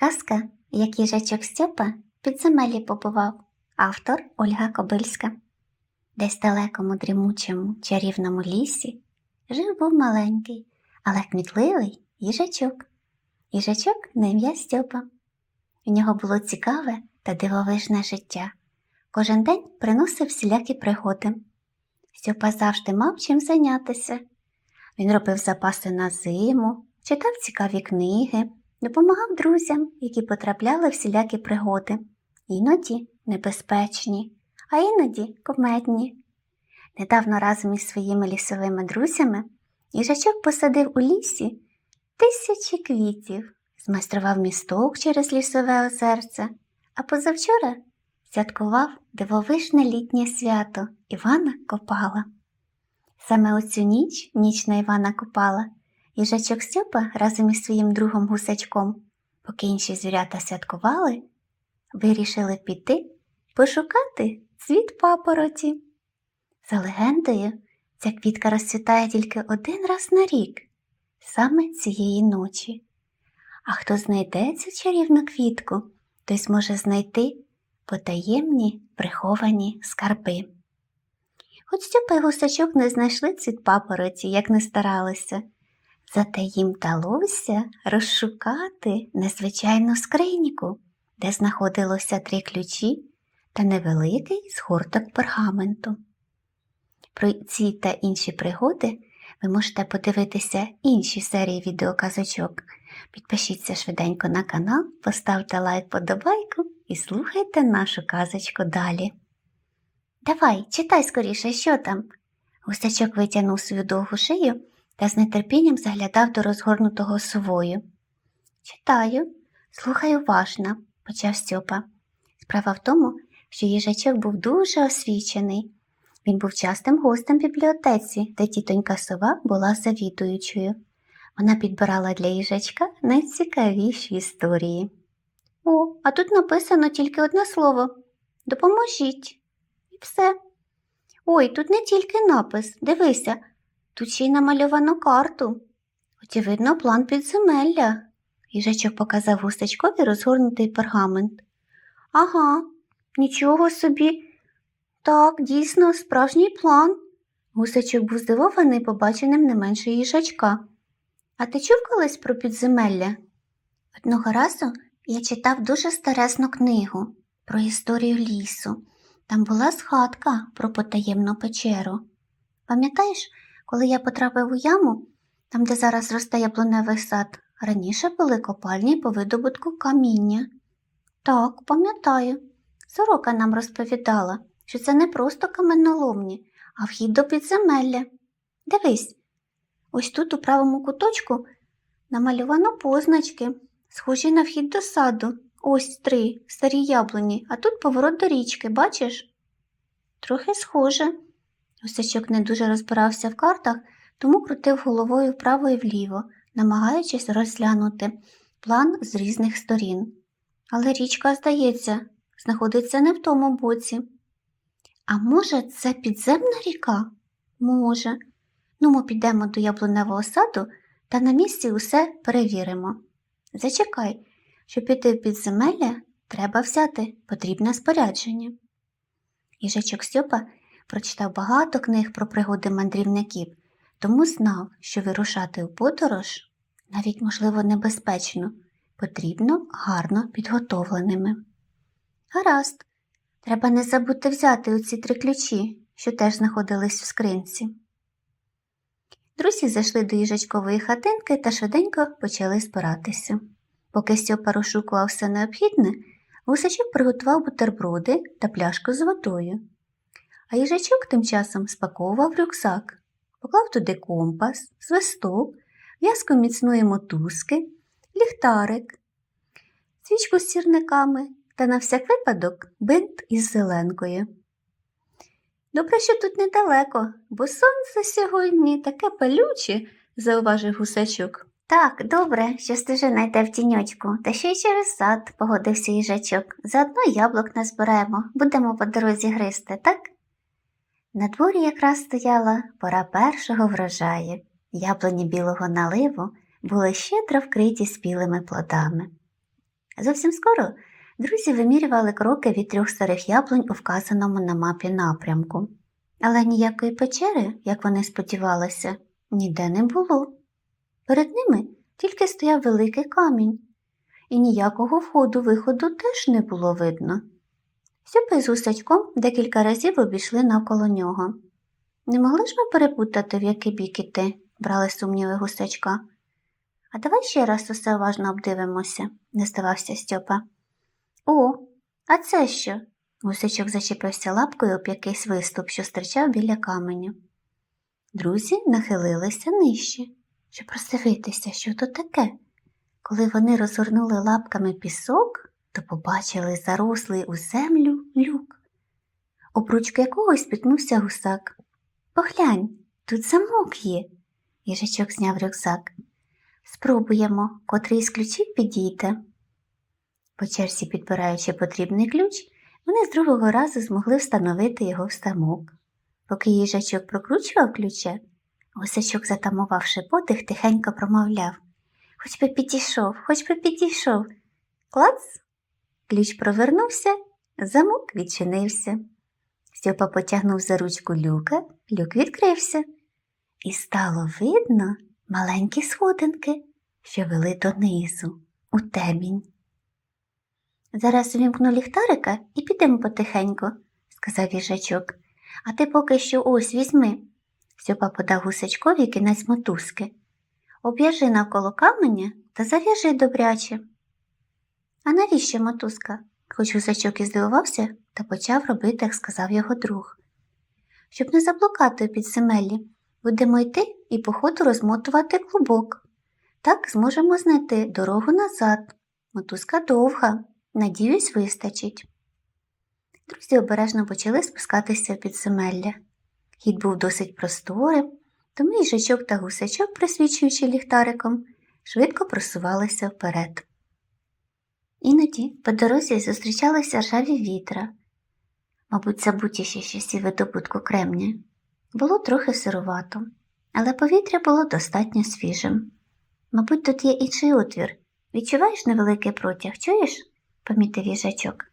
Казка, як їжачок Стьопа підземелі побував. Автор Ольга Кобильська. Десь далекому дрімучому чарівному лісі жив був маленький, але кмітливий їжачок. Їжачок на ім'я Стьопа. У нього було цікаве та дивовижне життя. Кожен день приносив всілякі пригоди. Стьопа завжди мав чим зайнятися. Він робив запаси на зиму, читав цікаві книги, допомагав друзям, які потрапляли всілякі пригоди, іноді небезпечні, а іноді кумедні. Недавно разом із своїми лісовими друзями їжачок посадив у лісі тисячі квітів, змайстрував місток через лісове озерце, а позавчора святкував дивовижне літнє свято Івана Копала. Саме у цю ніч, ніч на Івана Копала, їжачок Стьопа разом із своїм другом гусачком, поки інші звірята святкували, вирішили піти пошукати цвіт папороті. За легендою, ця квітка розцвітає тільки один раз на рік, саме цієї ночі. А хто знайде цю чарівну квітку, той зможе знайти потаємні приховані скарби. Хоч Стьопа і гусачок не знайшли цвіт папороті, як не старалися, зате їм вдалося розшукати незвичайну скриньку, де знаходилося три ключі та невеликий згорток пергаменту. Про ці та інші пригоди ви можете подивитися інші серії відеоказочок. Підпишіться швиденько на канал, поставте лайк подобайку і слухайте нашу казочку далі. Давай, читай скоріше, що там. Гусачок витягнув свою довгу шию та з нетерпінням заглядав до розгорнутого совою. Читаю, слухай уважно, почав Стьопа. Справа в тому, що їжачок був дуже освічений. Він був частим гостем в бібліотеці, де тітонька сова була завідуючою. Вона підбирала для їжачка найцікавіші історії. О, а тут написано тільки одне слово Допоможіть. І все. Ой, тут не тільки напис, дивися, тут ще й намальовано карту. Очевидно, план підземелля. Їжачок показав гусачкові розгорнутий пергамент. Ага, нічого собі. Так, дійсно, справжній план. Гусачок був здивований побаченим не менше їжачка. А ти чув колись про підземелля? Одного разу я читав дуже старесну книгу про історію лісу. Там була згадка про потаємну печеру. Пам'ятаєш, коли я потрапив у яму, там, де зараз росте яблуневий сад, раніше були копальні по видобутку каміння. Так, пам'ятаю. Сорока нам розповідала, що це не просто каменоломні, а вхід до підземелля. Дивись, ось тут у правому куточку намальовано позначки, схожі на вхід до саду. Ось три старі яблуні, а тут поворот до річки, бачиш? Трохи схоже. Гусачок не дуже розбирався в картах, тому крутив головою вправо і вліво, намагаючись розглянути план з різних сторін. Але річка, здається, знаходиться не в тому боці. А може, це підземна ріка? Може. Ну, ми підемо до яблуневого саду та на місці усе перевіримо. Зачекай, щоб піти в підземелля, треба взяти потрібне спорядження. Їжачок Стьопа прочитав багато книг про пригоди мандрівників, тому знав, що вирушати у подорож, навіть, можливо, небезпечно, потрібно гарно підготовленими. Гаразд, треба не забути взяти оці три ключі, що теж знаходились в скринці. Друзі зайшли до їжачкової хатинки та швиденько почали збиратися. Поки Стьопа розшукував все необхідне, гусачок приготував бутерброди та пляшку з водою. А їжачок тим часом спаковував рюкзак, поклав туди компас, свисток, в'язку міцної мотузки, ліхтарик, свічку з сірниками та на всяк випадок бинт із зеленкою. Добре, що тут недалеко, бо сонце сьогодні таке палюче, зауважив гусачок. Так, добре, що стежина йде в тіньочку, та ще й через сад, погодився їжачок. Заодно яблук назберемо, будемо по дорозі гристи, так? На дворі якраз стояла пора першого врожаю. Яблуні білого наливу були щедро вкриті спілими плодами. Зовсім скоро друзі вимірювали кроки від трьох старих яблунь у вказаному на мапі напрямку. Але ніякої печери, як вони сподівалися, ніде не було. Перед ними тільки стояв великий камінь, і ніякого входу-виходу теж не було видно. Сюпи з гусачком декілька разів обійшли навколо нього. Не могли ж ми перепутати, в який бік іти, брали сумніви гусачка. А давай ще раз усе уважно обдивимося, не здавався Стьопа. О, а це що? Гусачок зачепився лапкою об якийсь виступ, що стирчав біля каменю. Друзі нахилилися нижче, щоб роздивитися, що то таке. Коли вони розгорнули лапками пісок, то побачили зарослий у землю люк, обручку якого спітнувся гусак. Поглянь, тут замок є. Їжачок зняв рюкзак. Спробуємо, котрий з ключів підійде. По черзі підбираючи потрібний ключ, вони з другого разу змогли встановити його в замок. Поки їжачок прокручував ключа, гусачок, затамувавши подих, тихенько промовляв Хоч би підійшов, хоч би підійшов. Клац! Ключ провернувся, замок відчинився. Стьопа потягнув за ручку люка, люк відкрився, і стало видно маленькі сходинки, що вели донизу, у темінь. Зараз увімкну ліхтарика і підемо потихеньку, сказав їжачок. А ти поки що ось візьми. Стьопа подав гусачкові кінець мотузки. Об'яжи навколо каменя та зав'яжи добряче. А навіщо мотузка? Хоч гусачок і здивувався, та почав робити, як сказав його друг. Щоб не заблукати у підземеллі, будемо йти і по ходу розмотувати клубок. Так зможемо знайти дорогу назад. Мотузка довга, надіюсь, вистачить. Друзі обережно почали спускатися в підземелля. Хід був досить просторим, тому їжачок та гусачок, присвічуючи ліхтариком, швидко просувалися вперед. Іноді по дорозі зустрічалися ржаві вітра, мабуть, забуті ще часів видобутку кремня. Було трохи сирувато, але повітря було достатньо свіжим. Мабуть, тут є інший отвір. Відчуваєш невеликий протяг, чуєш? помітив їжачок.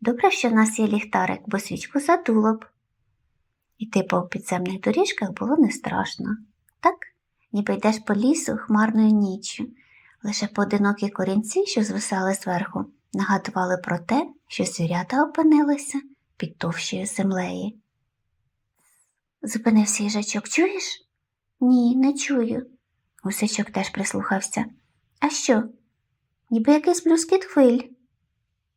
Добре, що в нас є ліхтарик, бо свічку задуло б. Іти по підземних доріжках було не страшно. Так, ніби йдеш по лісу хмарною ніччю. Лише поодинокі корінці, що звисали зверху, нагадували про те, що звірята опинилися під товщою землеї. Зупинився їжачок, чуєш? Ні, не чую. Гусячок теж прислухався. А що? Ніби якийсь блюскіт хвиль.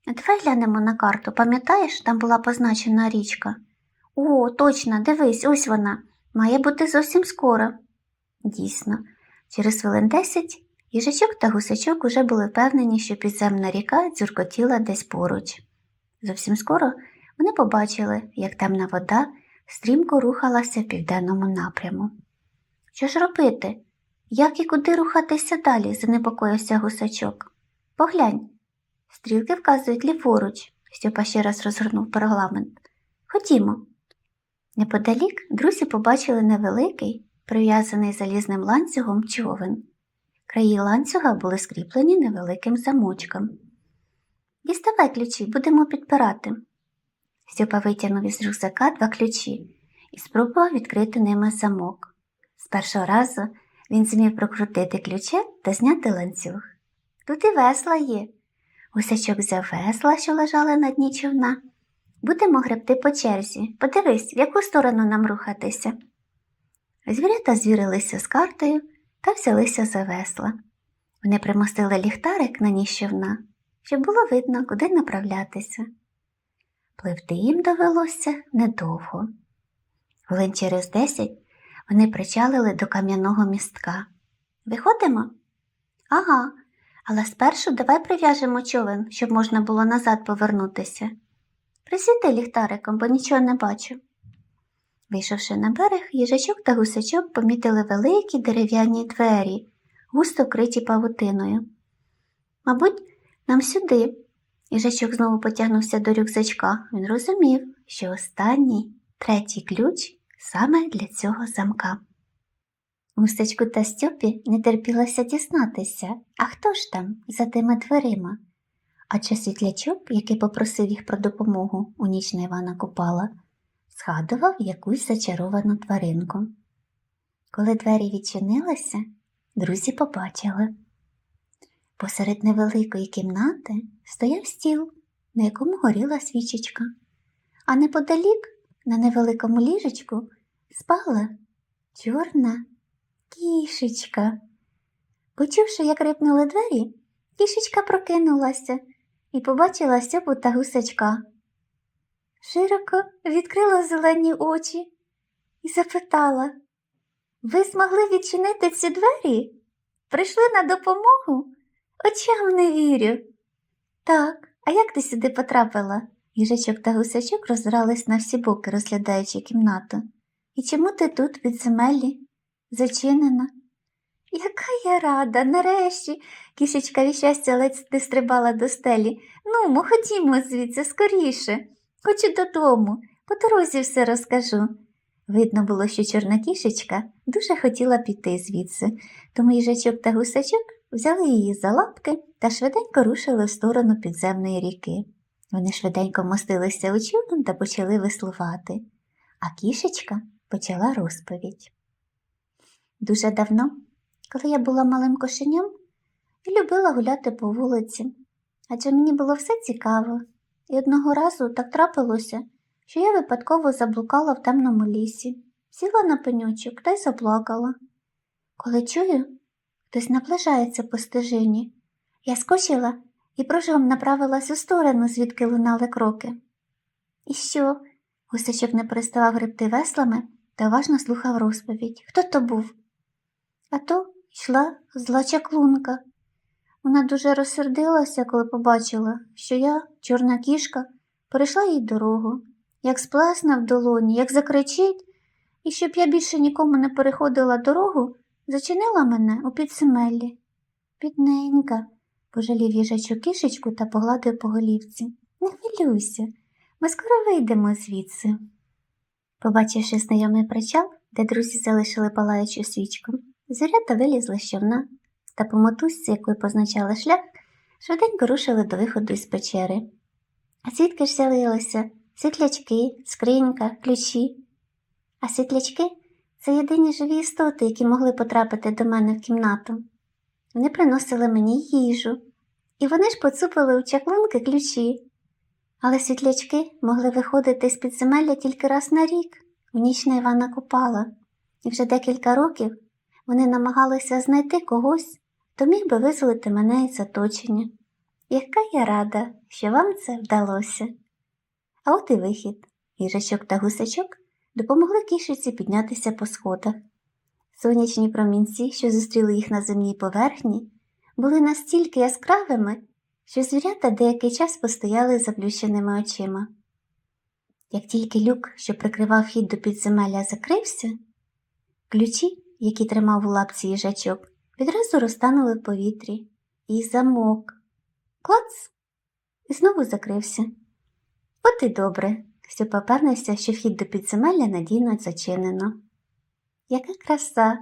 Давай глянемо на карту, пам'ятаєш, там була позначена річка. О, точно, дивись, ось вона. Має бути зовсім скоро. Дійсно, через хвилин десять їжачок та гусачок уже були впевнені, що підземна ріка дзюркотіла десь поруч. Зовсім скоро вони побачили, як темна вода стрімко рухалася в південному напряму. Що ж робити? Як і куди рухатися далі? занепокоївся гусачок. Поглянь. Стрілки вказують ліворуч, Стьопа ще раз розгорнув парламент. Ходімо. Неподалік друзі побачили невеликий, прив'язаний залізним ланцюгом човен. Краї ланцюга були скріплені невеликим замочком. Діставай ключі, будемо підпирати. Стьопа витягнув із рюкзака два ключі і спробував відкрити ними замок. З першого разу він зміг прокрутити ключе та зняти ланцюг. Тут і весла є. Гусячок взяв весла, що лежали на дні човна. Будемо гребти по черзі. Подивись, в яку сторону нам рухатися. Звірята звірилися з картою та взялися за весла. Вони примостили ліхтарик на ніж човна, щоб було видно, куди направлятися. Пливти їм довелося недовго. Хвилин через десять вони причалили до кам'яного містка. Виходимо? Ага, але спершу давай прив'яжемо човен, щоб можна було назад повернутися. Присвіти ліхтариком, бо нічого не бачу. Вийшовши на берег, їжачок та гусачок помітили великі дерев'яні двері, густо вкриті павутиною. Мабуть, нам сюди. Їжачок знову потягнувся до рюкзачка. Він розумів, що останній, третій ключ саме для цього замка. Гусачку та Стьопі не терпілося дізнатися, а хто ж там за тими дверима? Адже світлячок, який попросив їх про допомогу у ніч на Івана Купала, згадував якусь зачаровану тваринку. Коли двері відчинилися, друзі побачили. Посеред невеликої кімнати стояв стіл, на якому горіла свічечка, а неподалік, на невеликому ліжечку, спала чорна кішечка. Почувши, як рипнули двері, кішечка прокинулася і побачила Стьопу та гусачка. Широко відкрила зелені очі і запитала Ви змогли відчинити ці двері? Прийшли на допомогу? Очам не вірю. Так, а як ти сюди потрапила? Їжачок та гусачок роззирались на всі боки, розглядаючи кімнату. І чому ти тут, в підземеллі? Зачинена? Яка я рада, нарешті. Кішечка від щастя ледь не стрибала до стелі. Ну, ходімо звідси скоріше. Хочу додому, по дорозі все розкажу. Видно було, що чорна кішечка дуже хотіла піти звідси, тому їжачок та гусачок взяли її за лапки та швиденько рушили в сторону підземної ріки. Вони швиденько мостилися у човен та почали веслувати, а кішечка почала розповідь. Дуже давно, коли я була малим кошеням, і любила гуляти по вулиці, адже мені було все цікаво, і одного разу так трапилося, що я випадково заблукала в темному лісі, сіла на пенючок та й заплакала. Коли чую, хтось наближається по стежині, я скочила і прожом направилась у сторону, звідки лунали кроки. І що? Гусачок не переставав гребти веслами та уважно слухав розповідь. Хто то був? А то йшла зла чаклунка. Вона дуже розсердилася, коли побачила, що я, чорна кішка, перейшла їй дорогу, як сплесне в долоні, як закричить, і щоб я більше нікому не переходила дорогу, зачинила мене у підсемеллі. Бідненька, пожалів їжачу кішечку та погладив по голівці. Не хвилюйся, ми скоро вийдемо звідси. Побачивши знайомий причал, де друзі залишили палаючу свічку, звірята вилізли з човна та по мотузці, якою позначали шлях, швиденько рушили до виходу із печери. А звідки ж з'явилися світлячки, скринька, ключі. А світлячки це єдині живі істоти, які могли потрапити до мене в кімнату. Вони приносили мені їжу, і вони ж поцупили у чаклунки ключі. Але світлячки могли виходити з підземелля тільки раз на рік, в ніч на Івана Купала, і вже декілька років вони намагалися знайти когось, хто міг би визволити мене із оточення. Яка я рада, що вам це вдалося. А от і вихід. Їжачок та гусачок допомогли кішиці піднятися по сходах. Сонячні промінці, що зустріли їх на земній поверхні, були настільки яскравими, що звірята деякий час постояли заплющеними очима. Як тільки люк, що прикривав хід до підземелля, закрився, ключі, які тримав у лапці їжачок, відразу розтанули в повітрі, і замок. Клац! І знову закрився. От і добре, Стьопа певнився, що вхід до підземелля надійно зачинено. Яка краса!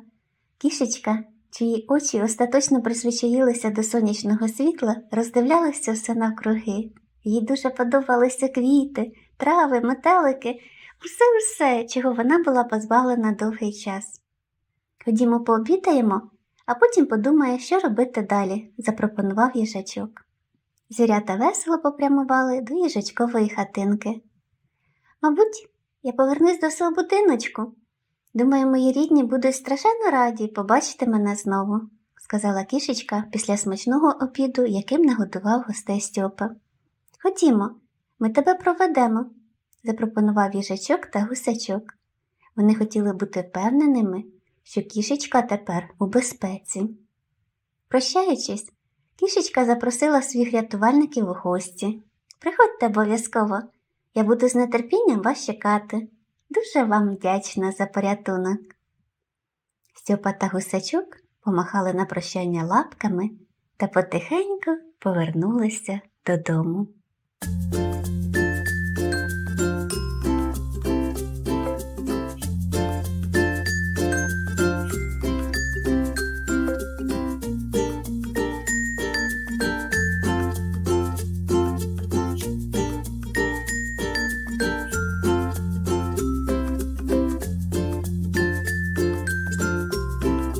Кішечка, чиї очі остаточно призвичаїлися до сонячного світла, роздивлялася все навкруги. Їй дуже подобалися квіти, трави, метелики, усе усе, чого вона була позбавлена довгий час. Ходімо пообідаємо, а потім подумає, що робити далі, запропонував їжачок. Зірята весело попрямували до їжачкової хатинки. Мабуть, я повернусь до свого будиночку. Думаю, мої рідні будуть страшенно раді побачити мене знову, сказала кішечка після смачного обіду, яким нагодував гостей Стьопа. Ходімо, ми тебе проведемо, запропонував їжачок та гусачок. Вони хотіли бути впевненими, що кішечка тепер у безпеці. Прощаючись, кішечка запросила своїх рятувальників у гості. Приходьте обов'язково, я буду з нетерпінням вас чекати. Дуже вам вдячна за порятунок. Стьопа та гусачок помахали на прощання лапками та потихеньку повернулися додому.